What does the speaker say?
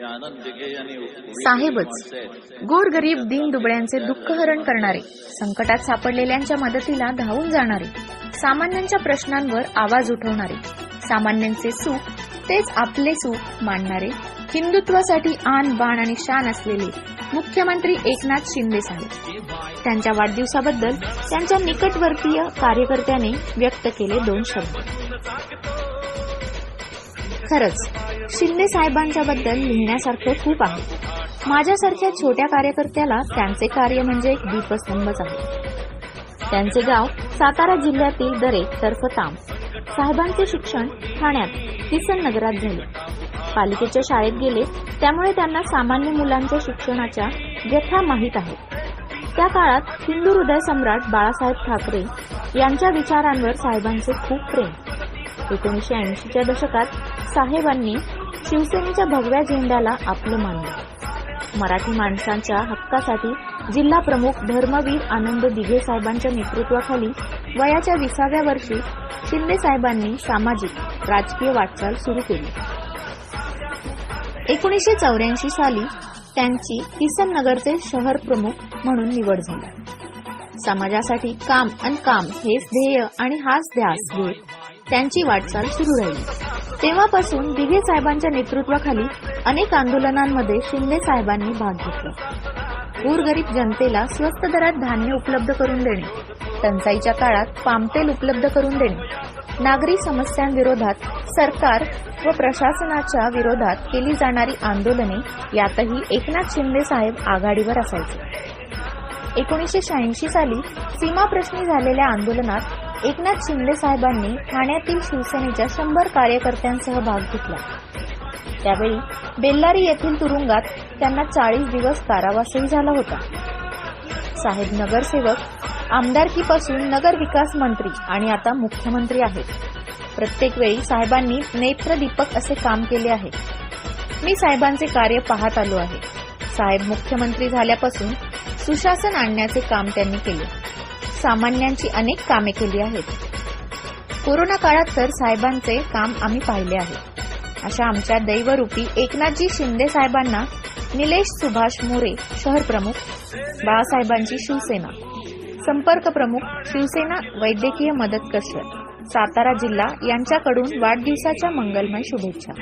साहेबच गोड गरीब साहेबच गोरगरीब दीन दुबळ्यांचे दुःख हरण करणारे संकटात सापडलेल्यांच्या मदतीला धावून जाणारे सामान्यांच्या प्रश्नांवर आवाज उठवणारे सामान्यांचे सुख तेच आपले सुख मानणारे हिंदुत्वासाठी आन बाण आणि शान असलेले मुख्यमंत्री एकनाथ शिंदे साहेब. त्यांच्या वाढदिवसाबद्दल त्यांच्या निकटवर्तीय कार्यकर्त्याने व्यक्त केले दोन शब्द. खरंच शिंदे साहेबांच्या बद्दल लिहिण्यासारखं खूप आहे. माझ्यासारख्या छोट्या कार्यकर्त्याला त्यांचे कार्य म्हणजे एक दीपस्तंभच आहे. त्यांचे गाव सातारा जिल्ह्यातील दरे तर्फ ताम. साहेबांचे शिक्षण ठाण्यात किसन नगरात झाले. पालिकेच्या शाळेत गेले त्यामुळे त्यांना सामान्य मुलांच्या शिक्षणाच्या व्यथा माहीत आहेत. त्या काळात हिंदू हृदय सम्राट बाळासाहेब ठाकरे यांच्या विचारांवर साहेबांचे खूप प्रेम. एकोणीसशे ऐंशीच्या दशकात साहेबांनी शिवसेनेच्या भगव्या झेंड्याला आपलं मानलं. मराठी माणसांच्या हक्कासाठी जिल्हा प्रमुख धर्मवीर आनंद दिघे साहेबांच्या नेतृत्वाखाली वयाच्या विसाव्या वर्षी शिंदे साहेबांनी सामाजिक राजकीय वाटचाल सुरू केली. एकोणीसशे चौऱ्याऐंशी साली त्यांची किसन नगरचे शहर प्रमुख म्हणून निवड झाली. समाजासाठी काम आणि काम हेच ध्येय आणि हाच ध्यास घेत त्यांची वाटचाल सुरू राहिली. तेव्हापासून दिघे साहेबांच्या नेतृत्वाखाली अनेक आंदोलनांमध्ये शिंदे साहेबांनी भाग घेतला. गोरगरीब जनतेला स्वस्त दरात धान्य उपलब्ध करून देणे टंचाईच्या काळात पामतेल उपलब्ध करून देणे नागरी समस्यांविरोधात सरकार व प्रशासनाच्या विरोधात केली जाणारी आंदोलने यातही एकनाथ शिंदे साहेब आघाडीवर असायचे. एकोणीसशे शहाऐंशी साली सीमाप्रश्नी झालेल्या आंदोलनात एकनाथ शिंदे साहेबांनी ठाण्यातील शिवसेनेच्या शंभर कार्यकर्त्यांसह भाग घेतला. त्यावेळी बेल्लारी येथील तुरुंगात त्यांना चाळीस दिवस कारावासही झाला होता. साहेब नगरसेवक आमदारकीपासून नगर विकास मंत्री आणि आता मुख्यमंत्री आहेत. प्रत्येक वेळी साहेबांनी नेत्रदीपक असे काम केले आहे. मी साहेबांचे कार्य पाहत आलो आहे. साहेब मुख्यमंत्री झाल्यापासून सुशासन आणण्याचे काम त्यांनी केले. सामान्यांची अनेक कामे केली आहेत. कोरोना काळात तर साहेबांचे काम आम्ही पाहिले आहे. अशा आमच्या दैवरूपी एकनाथजी शिंदे साहेबांना निलेश सुभाष मोरे शहर प्रमुख बाळासाहेबांची शिवसेना संपर्क प्रमुख शिवसेना वैद्यकीय मदत कक्ष सातारा जिल्हा यांच्याकडून वाढदिवसाच्या मंगलमय शुभेच्छा.